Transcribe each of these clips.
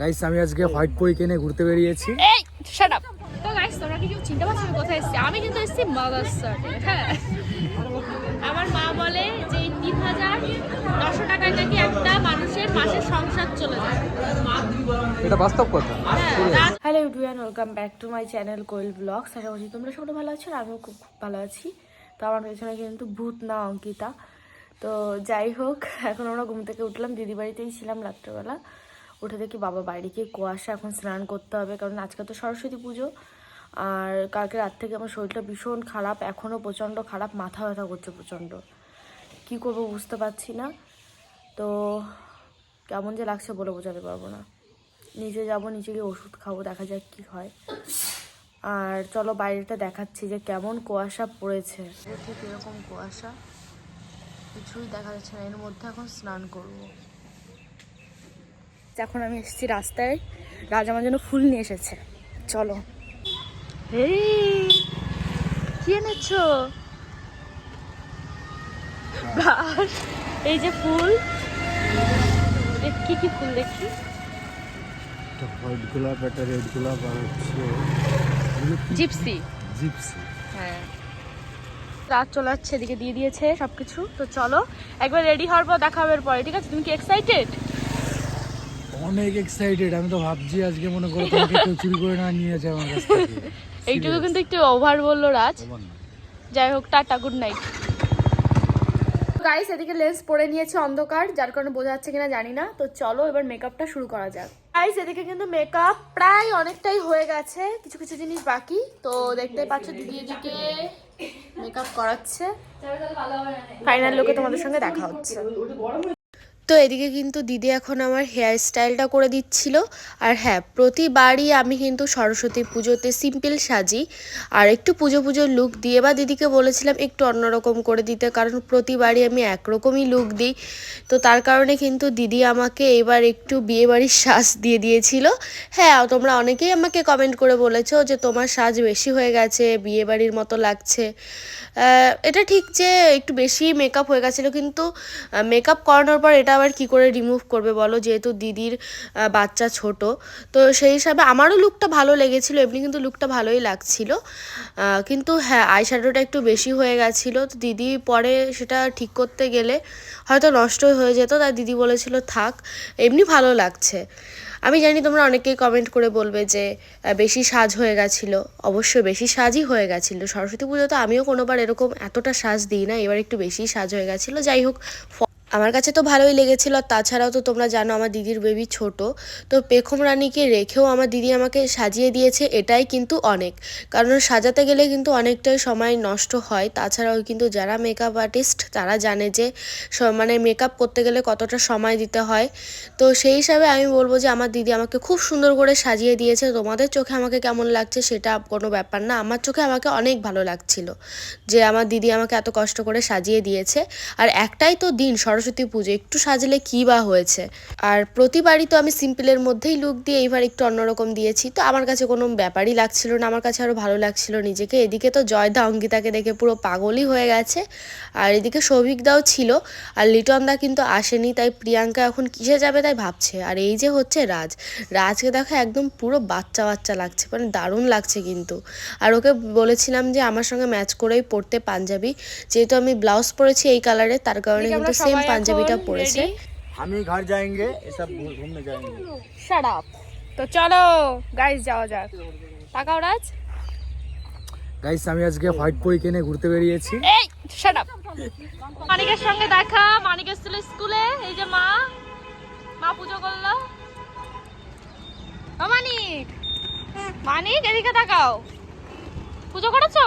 Guys আমি আজকে white পরি কিনে ঘুরতে বেরিয়েছি। এই শাট আপ তো গাইস তোমরা কি কেউ চিনতে পারছ আমি কোথায় এসেছি? আমি কিন্তু এসেছি মাদারসার হ্যাঁ। আমার মা বলে যে তিন হাজার নশো টাকায় নাকি একটা মানুষের সংসার চলে যায়। এটা বাস্তব কথা। Hello everyone welcome back to my channel Koyel blogs আশা করছি তোমরা সবাই ভালো আছো আর আমিও খুব খুব ভালো আছি। তো আমার পেছনে কিন্তু ভূত না, অঙ্কিতা। তো যাই হোক, এখন আমরা ঘুম থেকে উঠলাম, দিদি বাড়িতেই ছিলাম রাত্রেবেলা। উঠে দেখি বাবা বাইরে গিয়ে কুয়াশা, এখন স্নান করতে হবে, কারণ আজকে তো সরস্বতী পুজো। আর কালকে রাত থেকে আমার শরীরটা ভীষণ খারাপ এখনও প্রচণ্ড খারাপ, মাথা ব্যথা করছে প্রচণ্ড। কি করব বুঝতে পারছি না। তো কেমন যে লাগছে বলে বোঝাতে পারব না। নিচে যাব নিচে গিয়ে ওষুধ খাব, দেখা যাক কি হয়। আর চলো বাইরেটা দেখাচ্ছি যে কেমন কুয়াশা পড়েছে। ঠিক এরকম কুয়াশা কিছুই দেখা যাচ্ছে না। এর মধ্যে এখন স্নান করব। এখন আমি এসেছি রাস্তায়। রাজা আমার জন্য ফুল নিয়ে এসেছে। চলো। এই কি এনেছো? এই যে ফুল। দেখ কি কি ফুল দেখি হোয়াইট গোলাপ একটা রেড গোলাপ আর হচ্ছে জিপসি। জিপসি। হ্যাঁ। রাত চলে যাচ্ছে এদিকে দিয়ে দিয়েছে সবকিছু। তো চলো একবার রেডি হওয়ার পর দেখা হবে পরে ঠিক আছে? তুমি কি এক্সাইটেড অনেক এক্সাইটেড আমি তো ভাবছি আজকে মনে করো তোমাকে কেউ চুরি করে না নিয়ে যাবে আমার কাছ থেকে। এইটুকু কিন্তু একটু ওভার বলল রাজ। যাই হোক টাটা গুড নাইট গাইস এদিকে লেন্স পরে নিয়েছে অন্ধকার যার কারণে বোঝা যাচ্ছে কিনা জানি না। তো চলো এবার মেকআপটা শুরু করা যাক। গাইস এদিকে কিন্তু মেকআপ প্রায় অনেকটাই হয়ে গেছে। কিছু কিছু জিনিস বাকি। তো দেখতেই পাচ্ছ দিদি এদিকে মেকআপ করাচ্ছে। ফাইনাল লোকে তোমাদের সঙ্গে দেখা হচ্ছে। তো এদিকে কিন্তু দিদি এখন আমার হেয়ার স্টাইলটা করে দিচ্ছিল। আর হ্যাঁ প্রতিবারই আমি কিন্তু সরস্বতী পুজোতে সিম্পল সাজি। আর একটু পুজো পুজোর লুক দিয়ে বা দিদিকে বলেছিলাম একটু অন্যরকম করে দিতে, কারণ প্রতিবারই আমি একরকমই লুক দিই। তো তার কারণে কিন্তু দিদি আমাকে এবার একটু বিয়েবাড়ির সাজ দিয়ে দিয়েছিল। হ্যাঁ তোমরা অনেকেই আমাকে কমেন্ট করে বলেছ যে তোমার সাজ বেশি হয়ে গেছে বিয়েবাড়ির মতো লাগছে। এটা ঠিক যে একটু বেশি মেকআপ হয়ে গেছিল, কিন্তু মেকআপ করানোর পর এটা আবার কি করে রিমুভ করবে বলো? যেহেতু দিদির বাচ্চা ছোট, তো সেই হিসাবে আমারও লুকটা ভালো লেগেছিলো, এমনি কিন্তু লুকটা ভালোই লাগছিল। কিন্তু হ্যাঁ আই শ্যাডোটা একটু বেশি হয়ে গেছিল। তো দিদি পরে সেটা ঠিক করতে গেলে হয়তো নষ্টই হয়ে যেত, তাই দিদি বলেছিল, থাক, এমনি ভালো লাগছে। আমি জানি তোমরা অনেকেই কমেন্ট করে বলবে যে বেশি সাজ হয়ে গেছিল। অবশ্যই বেশি সাজই হয়ে গেছিল। সরস্বতী পুজো তো আমিও কোনোবার এরকম এতটা সাজ দিই না, এবার একটু বেশি সাজ হয়ে গেছিল। যাই হোক আমার কাছে তো ভালোই লেগেছিল। তাছাড়াও তো তোমরা জানো আমার দিদির বেবি ছোট। তো পেখম রানীকে রেখেও আমার দিদি আমাকে সাজিয়ে দিয়েছে, এটাই কিন্তু অনেক। কারণ সাজাতে গেলে কিন্তু অনেকটাই সময় নষ্ট হয়। তাছাড়াও কিন্তু যারা মেকআপ আর্টিস্ট তারা জানে যে মানে মেকআপ করতে গেলে কতটা সময় দিতে হয়। তো সেই হিসাবে আমি বলব যে আমার দিদি আমাকে খুব সুন্দর করে সাজিয়ে দিয়েছে। তোমাদের চোখে আমাকে কেমন লাগছে সেটা কোনো ব্যাপার না। আমার চোখে আমাকে অনেক ভালো লাগছিল যে আমার দিদি আমাকে এত কষ্ট করে সাজিয়ে দিয়েছে। আর একটাই তো দিন, সরস্বতী পুজো একটু সাজলে কী বা হয়েছে? আর প্রতিবারই তো আমি সিম্পলের মধ্যেই লুক দিয়ে এইবার একটু অন্যরকম দিয়েছি। তো আমার কাছে কোনো ব্যাপারই লাগছিল না আমার কাছে আরও ভালো লাগছিল নিজেকে। এদিকে তো জয়দা অঙ্কিতাকে দেখে পুরো পাগলই হয়ে গেছে। আর এদিকে সৌভিকদাও ছিল আর লিটনদা কিন্তু আসেনি তাই প্রিয়াঙ্কা এখন কিসে যাবে তাই ভাবছে। আর এই যে হচ্ছে রাজ রাজকে দেখো একদম পুরো বাচ্চা বাচ্চা লাগছে মানে দারুণ লাগছে কিন্তু। আর ওকে বলেছিলাম যে আমার সঙ্গে ম্যাচ করেই পরতে পাঞ্জাবি যেহেতু আমি ব্লাউজ পরেছি এই কালারে তার কারণে কিন্তু সেম পাঞ্জাবিটা এখন পরেছে ready। हम ही घर जाएंगे ये सब घूमने जाएंगे শাট আপ তো চলো গাইস যাওয়া যাক তাকাও রাজ গাইস আমি আজকে হোয়াইট পরি কিনে ঘুরতে বেরিয়েছি এই শাট আপ মানিকের সঙ্গে দেখা মানিক এসেছিল স্কুলে এই যে মা মা পুজো করলো ও মানিক মানিক এদিকে তাকাও পুজো করেছো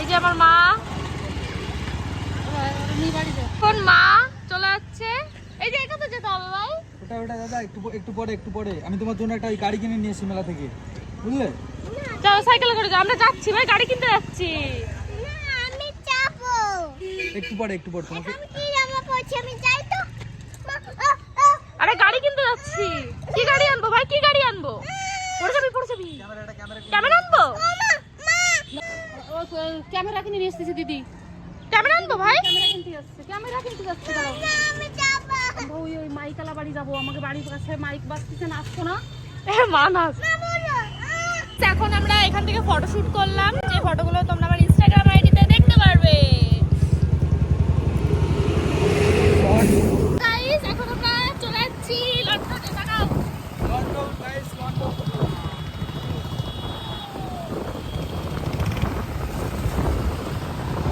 এই যে আমার মা। এখন মা চলে যাচ্ছে। এই যে এখানে যেতে হবে ভাই। ওটা ওটা দাদা একটু একটু পরে একটু পরে। আমি তোমার জন্য একটা ওই গাড়ি কিনে নিয়ে এসেছি মেলা থেকে। বুঝলে? চলো সাইকেলে করে যাও আমরা যাচ্ছি ভাই গাড়ি কিনতে যাচ্ছি। আমি যাব। একটু পরে একটু পরে তোমাকে আমি কি জামা পরছি? আমি যাই তো। আরে গাড়ি কিনতে যাচ্ছি। কি গাড়ি আনব ভাই? কি গাড়ি আনব? পড়ে যাবি পড়ে যাবি। ক্যামেরা আনব? ক্যামেরা কিনে নিয়ে এসেছে দিদি। ক্যামেরা আনব ভাই? ক্যামেরা কিনতে যাচ্ছে ক্যামেরা কিনতে যাচ্ছে ওই ওই মাইকালা বাড়ি যাব আমাকে বাড়ির কাছে মাইক বাজতেছে না। আসতো না মানাস এখন আমরা এখান থেকে ফটো ফটোশুট করলাম যে ফটোগুলো তোমরা আমার ইনস্টাগ্রাম আইডিতে দেখতে পারবে গাইস এখন আমরা চলে যাচ্ছি লন্ডনে তাকাও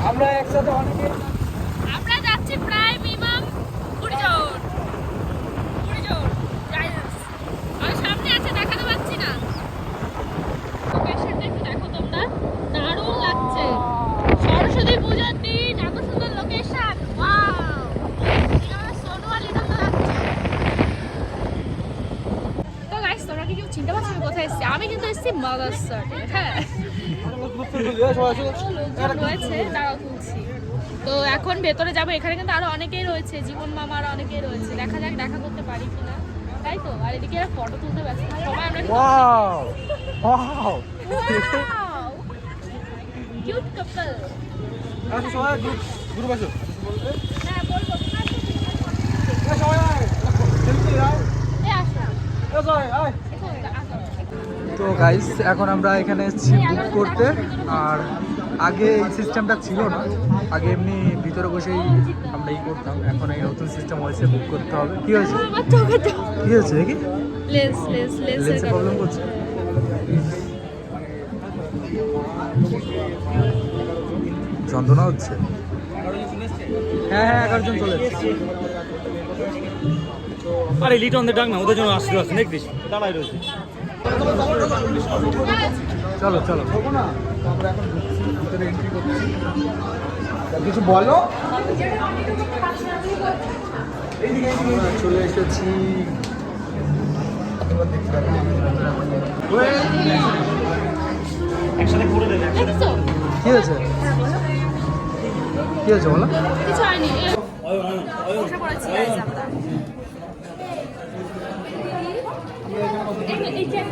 আমরা একসাথে অনেকে আমরা যাচ্ছি প্রায় মিনিমাম কুড়ি জন কুড়ি জন গাইস আর সামনে আছে দেখাতে পাচ্ছি না লোকেশনটা একটু দেখো তোমরা দারুণ লাগছে সরস্বতী পূজার দিন এত সুন্দর লোকেশন ওয়াও সোনোয়ালি তো লাগছে তো গাইস তোমরা কি কেউ চিনতে পারছ আমি কোথায় এসেছি দাঁড়াও তুলছি তো এখন ভেতরে যাব এখানে কিন্তু আরও অনেকেই রয়েছে জীবন মামা আরও অনেকেই রয়েছে দেখা যাক দেখা করতে পারি কিনা তাই তো আর এদিকে ফটো তুলতে ব্যস্ত সবাই আমরা হ্যাঁ সবাই আয় তো গাইস এখন আমরা এখানে এসেছি বুক করতে। আর আগে এই সিস্টেমটা ছিল না। আগে এমনি ভিতরে বসেই আমরা ই করতাম। এখন এই নতুন সিস্টেম হয়েছে বুক করতে হবে। কি হয়েছে? কি হয়েছে দেখি। লেন্সের প্রবলেম করছে যন্ত্রণা হচ্ছে। হ্যাঁ হ্যাঁ এগারো জন চলে এসেছে। আরে লিটনদের ডাক না ওদের জন্য আসতে আসছে দেখতিস দাঁড়াই রয়েছে। চলো চলো। আমরা এখন ভিতরে এন্ট্রি করছি। কিছু বলো? আমরা চলে এসেছি। কি হয়েছে? কি হয়েছে বলো? কিছু হয়নি এ, বসে পড়েছি guys আমরা এই- এই চেয়ারটা আনো, এটা আনো, এটা ধরো। তো guys, আমরা বসে পড়ছি, আমাদের কিছুক্ষণ মধ্যে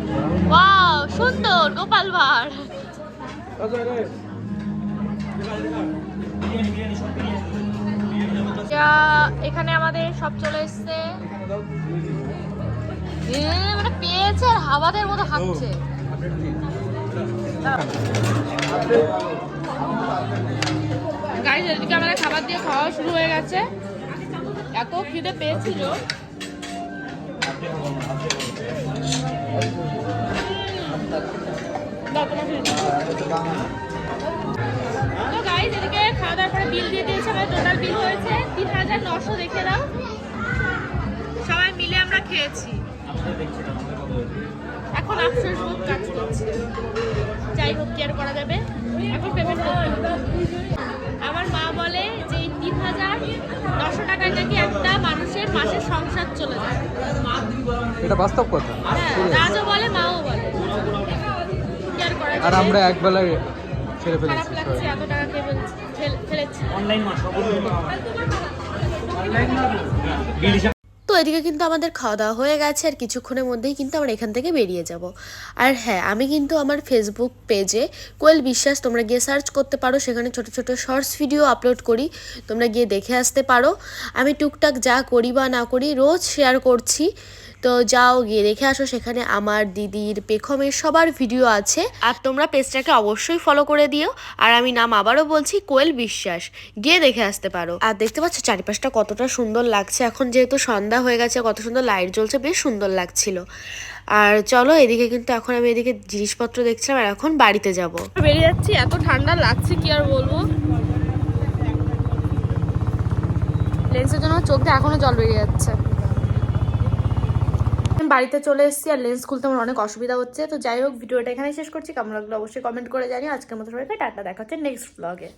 ওয়াও সুন্দর, গোপাল ভাঁড়। এখানে আমাদের সব চলে এসছে। মানে পেয়েছে আর হাওয়াদের মতো হাঁটছে গাড়ি এদিকে আমাদের খাবার দিয়ে খাওয়া শুরু হয়ে গেছে। এত খিদে পেয়েছিল। তো গাইজ এদিকে খাওয়া দাওয়ার পরে বিল দিয়ে দিয়েছে আমাদের টোটাল বিল হয়েছে তিন হাজার নশো দেখে দাও সবাই মিলে আমরা খেয়েছি। এখন আফসোস বোধ কাজ করছে। যাই হোক করা যাবে? এখন পেমেন্ট আমার মা বলে যে এই তিন হাজার নশো টাকায় নাকি একটা মানুষের মাসের সংসার চলে যায়? এটা বাস্তব কথা। হ্যাঁ রাজও বলে মাও আর আমরা এক বেলায় ছেড়ে ফেলেছি। অনলাইন তো এদিকে কিন্তু আমাদের খাওয়া দাওয়া হয়ে গেছে আর কিছুক্ষণের মধ্যেই কিন্তু আমরা এখান থেকে বেরিয়ে যাব। আর হ্যাঁ আমি কিন্তু আমার ফেসবুক পেজে কোয়েল বিশ্বাস তোমরা গিয়ে সার্চ করতে পারো সেখানে ছোট ছোট শর্টস ভিডিও আপলোড করি তোমরা গিয়ে দেখে আসতে পারো। আমি টুকটাক যা করি বা না করি রোজ শেয়ার করছি। তো যাও গিয়ে দেখে আসো, সেখানে আমার দিদির পেখমের সবার ভিডিও আছে। আর তোমরা পেজটাকে অবশ্যই ফলো করে দিও। আর আমি নাম আবারও বলছি, কোয়েল বিশ্বাস। গিয়ে দেখে আসতে পারো। আর দেখতে পাচ্ছ, চারিপাশটা কতটা সুন্দর লাগছে। এখন যেহেতু সন্ধ্যা হয়ে গেছে, কত সুন্দর লাইট জ্বলছে, বেশ সুন্দর লাগছিল। আর চলো, এদিকে কিন্তু এখন আমি এদিকে জিনিসপত্র দেখছিলাম, আর এখন বাড়িতে যাব। বেরিয়ে যাচ্ছি, এত ঠান্ডা লাগছে, কি আর বলব? লেন্সের জন্য চোখ দিয়ে এখনও জল বেরিয়ে যাচ্ছে। বাড়িতে চলে এসেছি আর লেন্স খুলতে আমার অনেক অসুবিধা হচ্ছে। তো যাই হোক, ভিডিওটা এখানে শেষ করছি। কেমন লাগল অবশ্যই কমেন্ট করে জানি আজকের মতো সবাইকে টাটা। দেখা হচ্ছে নেক্সট ব্লগে